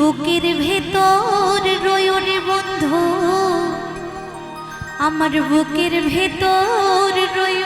বুকের ভেতর রয়রে বন্ধু আমার বুকের ভেতর রয়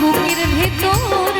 বুকের ভেতর